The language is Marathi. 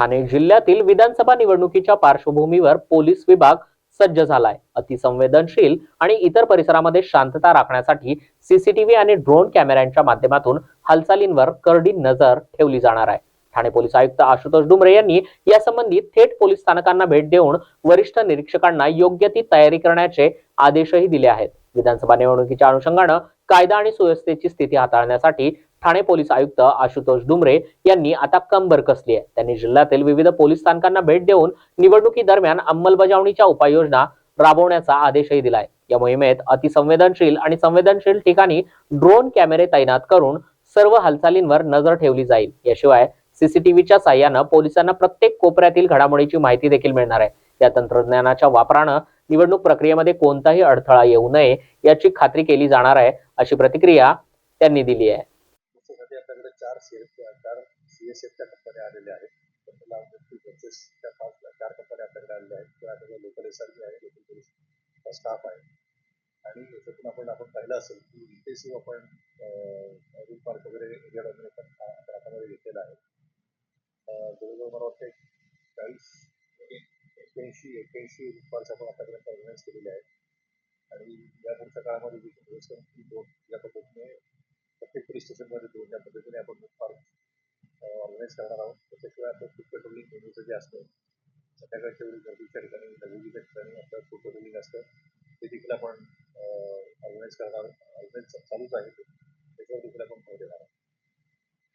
ठाणे जिल्ह्यातील विधानसभा निवडणुकीच्या पार्श्वभूमीवर पोलीस विभाग सज्ज झालाय. अतिसंवेदनशील आणि इतर परिसरामध्ये शांतता राखण्यासाठी सीसीटीव्ही आणि ड्रोन कॅमेऱ्यांच्या माध्यमातून हालचालींवर करडी नजर ठेवली जाणार आहे. ठाणे पोलीस आयुक्त आशुतोष डुमरे यांनी यासंबंधी थेट पोलीस स्थानकांना भेट देऊन वरिष्ठ निरीक्षकांना योग्य ती तयारी करण्याचे आदेशही दिले आहेत. विधानसभा निवडणुकीच्या अनुषंगानं कायदा आणि सुव्यवस्थेची स्थिती हाताळण्यासाठी ठाणे पोलीस आयुक्त आशुतोष डुमरे यांनी आता कंबर कसली आहे. त्यांनी जिल्ह्यातील विविध पोलीस स्थानकांना भेट देऊन निवडणुकी दरम्यान अंमलबजावणीच्या उपाययोजना राबवण्याचा आदेशही दिलाय. या मोहिमेत अतिसंवेदनशील आणि संवेदनशील ठिकाणी ड्रोन कॅमेरे तैनात करून सर्व हालचालींवर नजर ठेवली जाईल. याशिवाय सीसीटीव्हीच्या साह्यानं पोलिसांना प्रत्येक कोपऱ्यातील घडामोडीची माहिती देखील मिळणार आहे. या तंत्रज्ञानाच्या वापरानं निवडणूक प्रक्रियेमध्ये कोणताही अडथळा येऊ नये याची खात्री केली जाणार आहे अशी प्रतिक्रिया त्यांनी दिली आहे. आपल्याकडे चार सी कंपन्या आलेल्या आहेत. त्याला बसेसच्या पाच चार कंपन्या आपल्याकडे आलेल्या आहेत. त्या आपल्याला लोकल एस आर बी आहे लोकल पोलीस स्टाफ आहे. आणि याच्यातून आपण आपण पाहिलं असेल की इंटेसिव्ह आपण रूम पार्क वगैरे एरियामध्ये पण हातामध्ये घेतलेला आहे. जवळजवळ मला वाटतं एक चाळीस म्हणजे एक्क्याऐंशी एक्क्याऐंशी रूम पार्क आपण आतापर्यंत ऑर्गनाईज केलेले आहेत. आणि या पुढच्या काळामध्ये दोन या पद्धतीने प्रत्येक पोलीस स्टेशनमध्ये दोन या करणार आहोत त्याच्याशिवाय आपण फूड पेट्रोलिंग नेहमीचं जे असतं. संध्याकाळच्या वेळी गर्दीच्या ठिकाणी नजरेच्या ठिकाणी आपलं फूड पेट्रोलिंग असतं. ते देखील आपण ऑर्गनाईज करणार ऑर्गनाईज चालूच आहे. ते त्याच्यावर देखील आपण भर देणार आहोत.